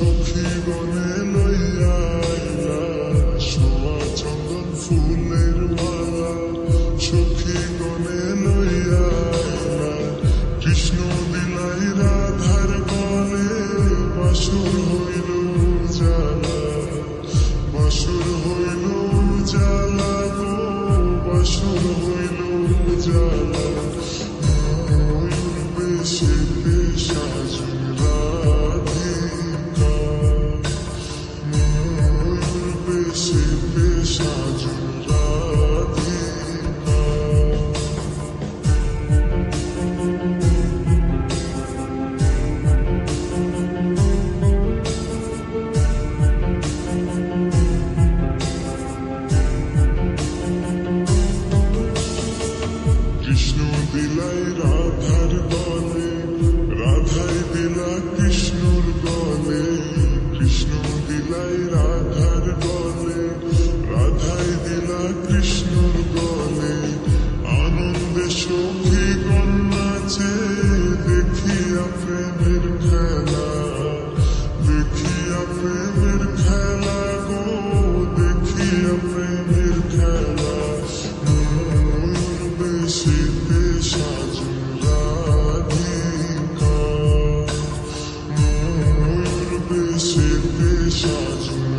সখী বনে লইয়া সোয়া চন্দন ফুলের মালা সখী বনে লইয়া কৃষ্ণ দিলাই রাধার বনে বাসুর হইল জালা বাসুর হইল জালা গো বাসুর হইল জালা ময়ূর বেশে Krishna Dilaira Research.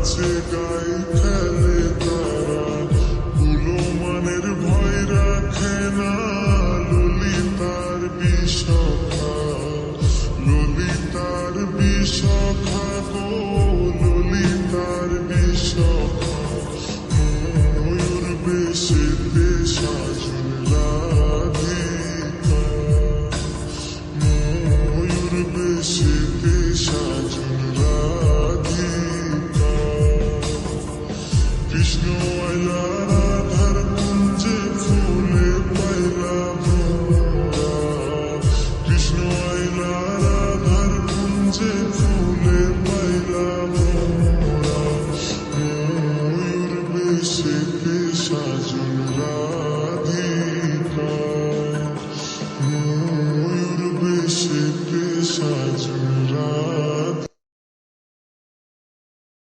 নাচে গাই খেলে তারা গুলো মনের ভয় রাখে না ললিতার বিষখা ললিতার বিষখা গো ললিতার বিষখা ময়ূর বেশে